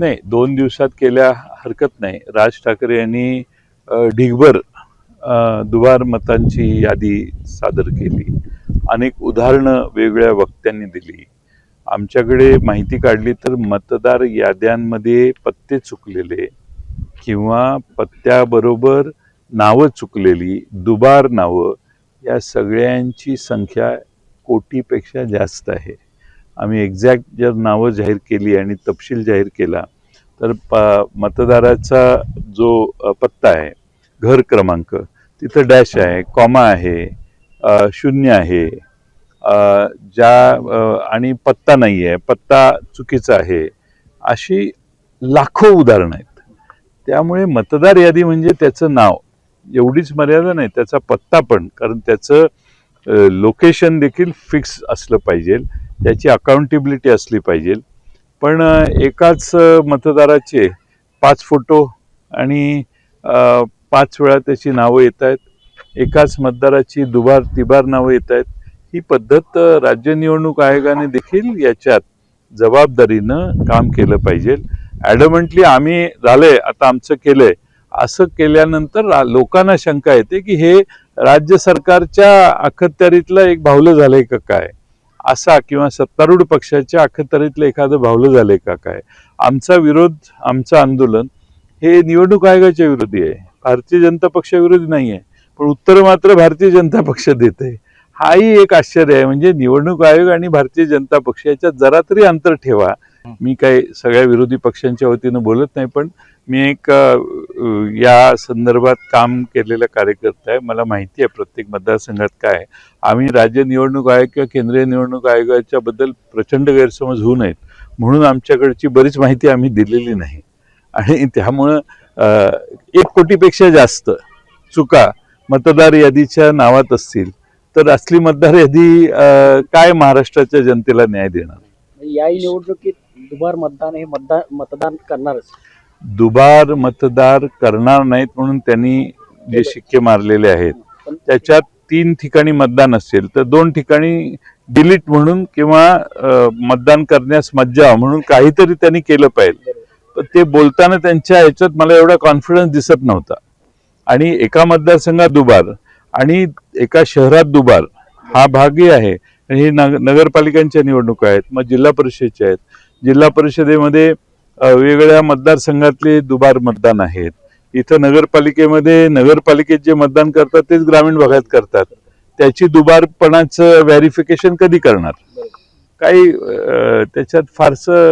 नाही दोन दिवसात केल्या हरकत नाही. राज ठाकरे यांनी ढिगभर दुबार मतांची यादी सादर केली. अनेक उदाहरणं वेगवेगळ्या वक्त्यांनी दिली. आमच्याकडे माहिती काढली तर मतदार याद्यांमध्ये पत्ते चुकलेले किंवा पत्त्याबरोबर नावं चुकलेली दुबार नावं या सगळ्यांची संख्या कोटीपेक्षा जास्त आहे. आम्ही एक्झॅक्ट जर नावं जाहीर केली आणि तपशील जाहीर केला तर प मतदाराचा जो पत्ता आहे घर क्रमांक तिथं डॅश आहे कॉमा आहे शून्य आहे ज्या आणि पत्ता नाही आहे पत्ता चुकीचा आहे अशी लाखो उदाहरणं आहेत. त्यामुळे मतदार यादी म्हणजे त्याचं नाव. एवढीच मर्यादा नाही त्याचा पत्ता पण कारण त्याचं लोकेशन देखील फिक्स असलं पाहिजे. त्याची अकाउंटेबिलिटी असली पाहिजे. पण एकाच मतदाराचे पाच फोटो आणि पाच वेळा त्याची नावं येत आहेत. एकाच मतदाराची दुबार तिबार नावं येत आहेत. ही पद्धत राज्य निवडणूक आयोगाने देखील याच्यात जबाबदारीनं काम केलं पाहिजे. ॲडमंटली आम्ही झालंय आता आमचं केलंय. असं केल्यानंतर लोकांना शंका येते की हे राज्य सरकारच्या अखत्यारीतलं एक भावलं झालंय का काय? असा किंवा सत्तारूढ पक्षाच्या अखतरीतलं एखादं भावलं झालंय का काय? आमचा विरोध आमचं आंदोलन हे निवडणूक आयोगाच्या विरोधी आहे. भारतीय जनता पक्षाविरोधी नाही आहे पण उत्तर मात्र भारतीय जनता पक्ष देते हाही एक आश्चर्य आहे. म्हणजे निवडणूक आयोग आणि भारतीय जनता पक्ष याच्यात जरा तरी अंतर ठेवा. मी काही सगळ्या विरोधी पक्षांच्या वतीनं बोलत नाही पण मी एक या संदर्भात काम केलेला कार्यकर्ता आहे. मला माहिती आहे प्रत्येक मतदारसंघात काय आहे. आम्ही राज्य निवडणूक आयोग किंवा केंद्रीय निवडणूक आयोगाच्या बद्दल प्रचंड गैरसमज होऊ नयेत म्हणून आमच्याकडची बरीच माहिती आम्ही दिलेली नाही. आणि त्यामुळं एक कोटीपेक्षा जास्त चुका मतदार यादीच्या नावात असतील तर असली मतदार यादी काय महाराष्ट्राच्या जनतेला न्याय देणार? या निवडणुकीत दुबार मतदान हे मतदान मतदान करणारच. दुबार मतदार करणार नाहीत म्हणून त्यांनी जे शिक्के मारलेले आहेत त्याच्यात तीन ठिकाणी मतदान असेल तर दोन ठिकाणी डिलीट म्हणून किंवा मतदान करण्यास मज्जा म्हणून काहीतरी त्यांनी केलं पाहिजे. पण ते बोलताना त्यांच्या ह्याच्यात मला एवढा कॉन्फिडन्स दिसत नव्हता. आणि एका मतदारसंघात दुबार आणि एका शहरात दुबार हा भागही आहे. आणि हे नग नगरपालिकांच्या निवडणुका आहेत मग जिल्हा परिषदेच्या आहेत. जिल्हा परिषदेमध्ये वेगवेगळ्या मतदारसंघातले दुबार मतदान आहेत. इथं नगरपालिकेमध्ये नगरपालिकेत जे मतदान करतात तेच ग्रामीण भागात करतात. त्याची दुबारपणाचं व्हॅरिफिकेशन कधी करणार? काही त्याच्यात फारसं